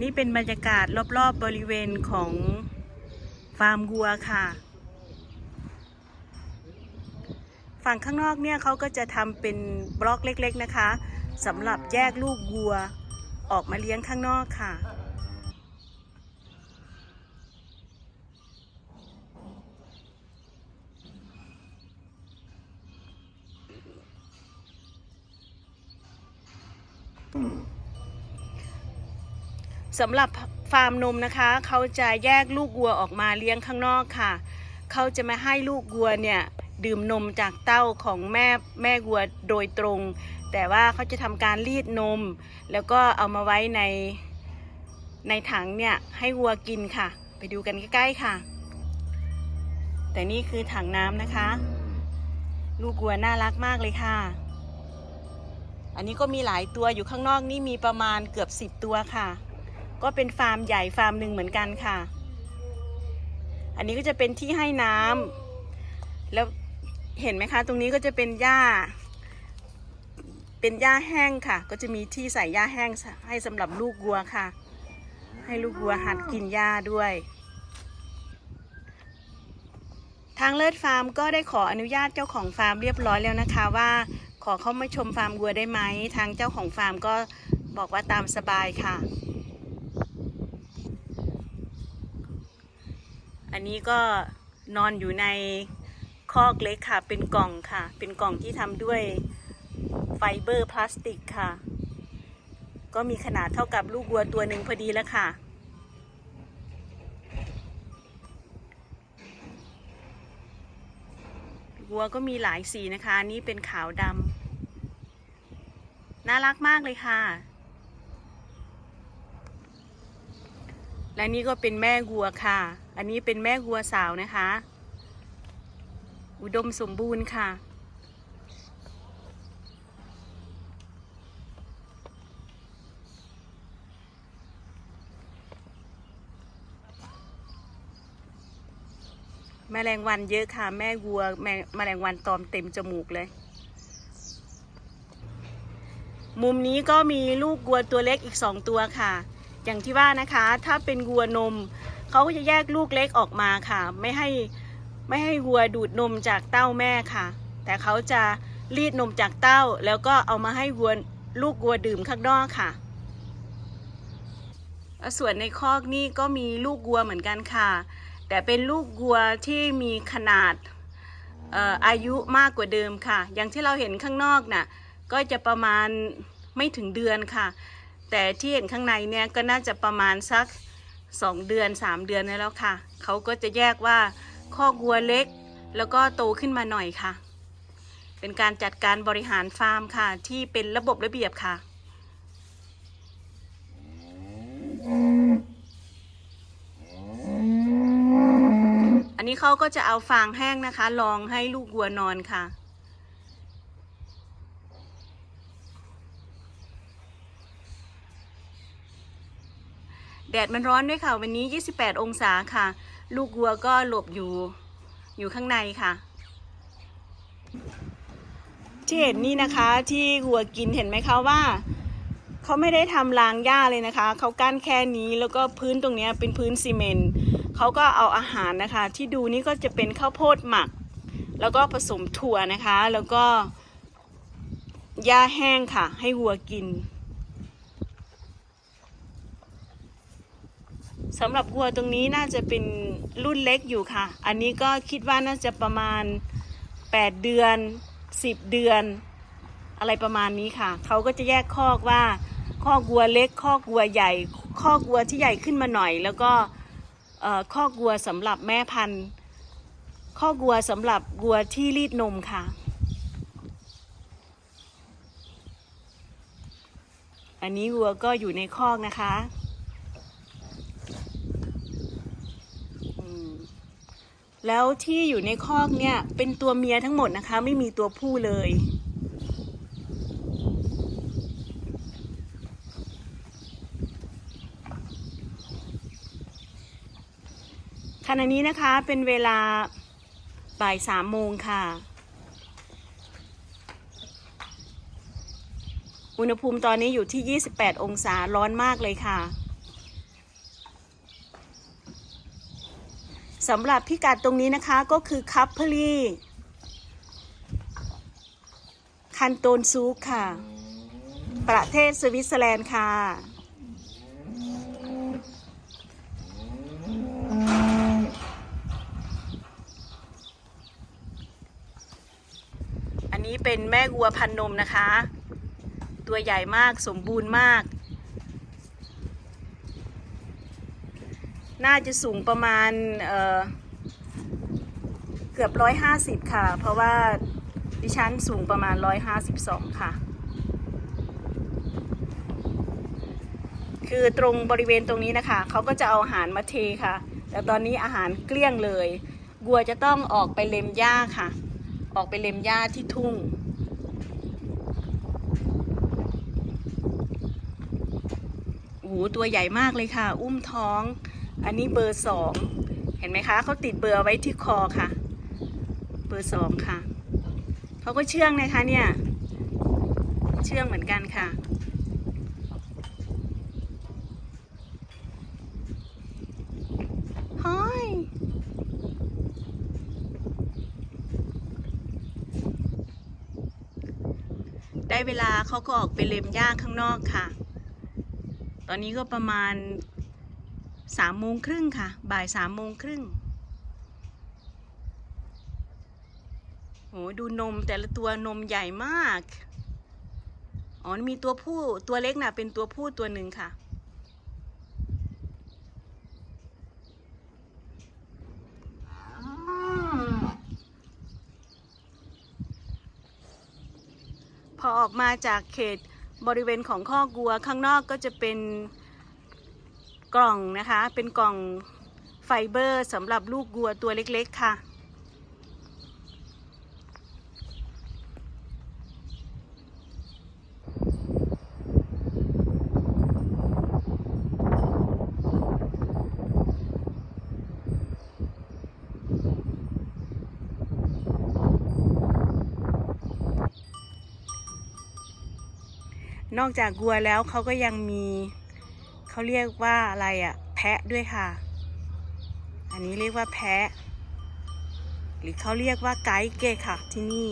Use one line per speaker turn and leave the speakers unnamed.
นี่เป็นบรรยากาศรอบๆบบริเวณของฟาร์มวัวค่ะ ฝั่งข้างนอกเนี่ยเขาก็จะทำเป็นบล็อกเล็กๆนะคะสำหรับแยกลูกวัวออกมาเลี้ยงข้างนอกค่ะ สำหรับฟาร์มนมนะคะ เขาจะแยกลูกวัวออกมาเลี้ยงข้างนอกค่ะ เขาจะไม่ให้ลูกวัวเนี่ยดื่มนมจากเต้าของแม่แม่วัวโดยตรง แต่ว่าเขาจะทำการรีดนม แล้วก็เอามาไว้ในในถังเนี่ยให้วัวกินค่ะ ไปดูกันใกล้ๆค่ะ แต่นี่คือถังน้ำนะคะ ลูกวัวน่ารักมากเลยค่ะ อันนี้ก็มีหลายตัวอยู่ข้างนอกนี่มีประมาณเกือบสิบตัวค่ะ ก็เป็นฟาร์มใหญ่ฟาร์มหนึ่งเหมือนกันค่ะ อันนี้ก็จะเป็นที่ให้น้ำแล้วเห็นไหมคะ ตรงนี้ก็จะเป็นหญ้า เป็นหญ้าแห้งค่ะ ก็จะมีที่ใส่หญ้าแห้งให้สำหรับลูกวัวค่ะ ให้ลูกวัวหัดกินหญ้าด้วย ทางเลิศฟาร์มก็ได้ขออนุญาตเจ้าของฟาร์มเรียบร้อยแล้วนะคะว่าขอเข้ามาชมฟาร์มวัวได้ไหม ทางเจ้าของฟาร์มก็บอกว่าตามสบายค่ะ อันนี้ก็นอนอยู่ในคอกเล็กค่ะ เป็นกล่องค่ะ เป็นกล่องที่ทำด้วยไฟเบอร์พลาสติกค่ะ ก็มีขนาดเท่ากับลูกวัวตัวหนึ่งพอดีแล้วค่ะ วัวก็มีหลายสีนะคะอันนี่เป็นขาวดำน่ารักมากเลยค่ะ และนี่ก็เป็นแม่วัวค่ะ อันนี้เป็นแม่วัวสาวนะคะ อุดมสมบูรณ์ค่ะ แมลงวันเยอะค่ะ แม่วัวแมแมลงวันตอมเต็มจมูกเลย มุมนี้ก็มีลูกวัวตัวเล็กอีกสองตัวค่ะ อย่างที่ว่านะคะ ถ้าเป็นวัวนม เขาก็จะแยกลูกเล็กออกมาค่ะ ไม่ให้ไม่ให้วัวดูดนมจากเต้าแม่ค่ะ แต่เขาจะรีดนมจากเต้า แล้วก็เอามาให้วัวลูกวัวดื่มข้างนอกค่ะ ส่วนในคอกนี่ก็มีลูกวัวเหมือนกันค่ะ แต่เป็นลูกวัวที่มีขนาดเอ่ออายุมากกว่าเดิมค่ะ อย่างที่เราเห็นข้างนอกน่ะก็จะประมาณไม่ถึงเดือนค่ะ แต่ที่เห็นข้างในเนี่ยก็น่าจะประมาณสัก 2เดือน3เดือนนี่แล้วค่ะ เขาก็จะแยกว่าข้อกวัวเล็กแล้วก็โตขึ้นมาหน่อยค่ะ เป็นการจัดการบริหารฟาร์มค่ะ ที่เป็นระบบระเบียบค่ะ อันนี้เขาก็จะเอาฟางแห้งนะคะลองให้ลูกวัวนอนค่ะ แดดมันร้อนด้วยค่ะ วันนี้ 28 องศาค่ะ ลูกวัวก็หลบอยู่อยู่ข้างในค่ะที่เห็นนี่นะคะที่วัวกินเห็นไหมคะว่าเขาไม่ได้ทำรางหญ้าเลยนะคะเขากั้นแค่นี้แล้วก็พื้นตรงนี้เป็นพื้นซีเมนต์เขาก็เอาอาหารนะคะ ที่ดูนี่ก็จะเป็นข้าวโพดหมัก แล้วก็ผสมถั่วนะคะ แล้วก็หญ้าแห้งค่ะ ให้วัวกิน สำหรับวัวตรงนี้น่าจะเป็นรุ่นเล็กอยู่ค่ะ อันนี้ก็คิดว่าน่าจะประมาณ 8 เดือน 10 เดือน อะไรประมาณนี้ค่ะ เขาก็จะแยกคอกว่า คอกวัวเล็ก คอกวัวใหญ่ คอกวัวที่ใหญ่ขึ้นมาหน่อย แล้วก็เอ่อคอกวัวสำหรับแม่พันธุ์คอกวัวสำหรับวัวที่รีดนมค่ะ อันนี้วัวก็อยู่ในคอกนะคะอืม แล้วที่อยู่ในคอกเนี่ยเป็นตัวเมียทั้งหมดนะคะ ไม่มีตัวผู้เลย ขณะนี้นะคะเป็นเวลาบ่ายสามโมงค่ะ อุณหภูมิตอนนี้อยู่ที่ 28 องศาร้อนมากเลยค่ะ สำหรับพิกัดตรงนี้นะคะก็คือคัพพลีคันโตนซูกค่ะ ประเทศสวิตเซอร์แลนด์ค่ะอันนี้เป็นแม่วัวพันนมนะคะ ตัวใหญ่มากสมบูรณ์มาก น่าจะสูงประมาณเเกือบร้อยห้าสิบค่ะ เพราะว่าดิฉันสูงประมาณร้อยห้าสิบสองค่ะ คือตรงบริเวณตรงนี้นะคะเขาก็จะเอาอาหารมาเทค่ะ แต่ตอนนี้อาหารเกลี้ยงเลยวัวจะต้องออกไปเล็มหญ้าค่ะ ออกไปเล็มหญ้าที่ทุ่งโอ้โหตัวใหญ่มากเลยค่ะ อุ้มท้อง อันนี้เบอร์สองเห็นไหมคะเขาติดเบอร์ไว้ที่คอค่ะ เบอร์สองค่ะเขาก็เชื่องนะคะเนี่ย เชื่องเหมือนกันค่ะฮได้เวลาเขาก็ออกไปเล็มหญ้าข้างนอกค่ะ ตอนนี้ก็ประมาณ สามโมงครึ่งค่ะ บ่ายสามโมงครึ่งโหดูนมแต่ละตัวนมใหญ่มาก อ๋อ มีตัวผู้ตัวเล็กน่ะ เป็นตัวผู้ตัวหนึ่งค่ะ พอออกมาจากเขตบริเวณของข้อกวัวข้างนอกก็จะเป็น กล่องนะคะ เป็นกล่องไฟเบอร์สำหรับลูกวัวตัวเล็กๆค่ะ นอกจากวัวแล้วเขาก็ยังมี เขาเรียกว่าอะไรอะแพะด้วยค่ะ อันนี้เรียกว่าแพะ หรือเขาเรียกว่าไกด์เกค่ะที่นี่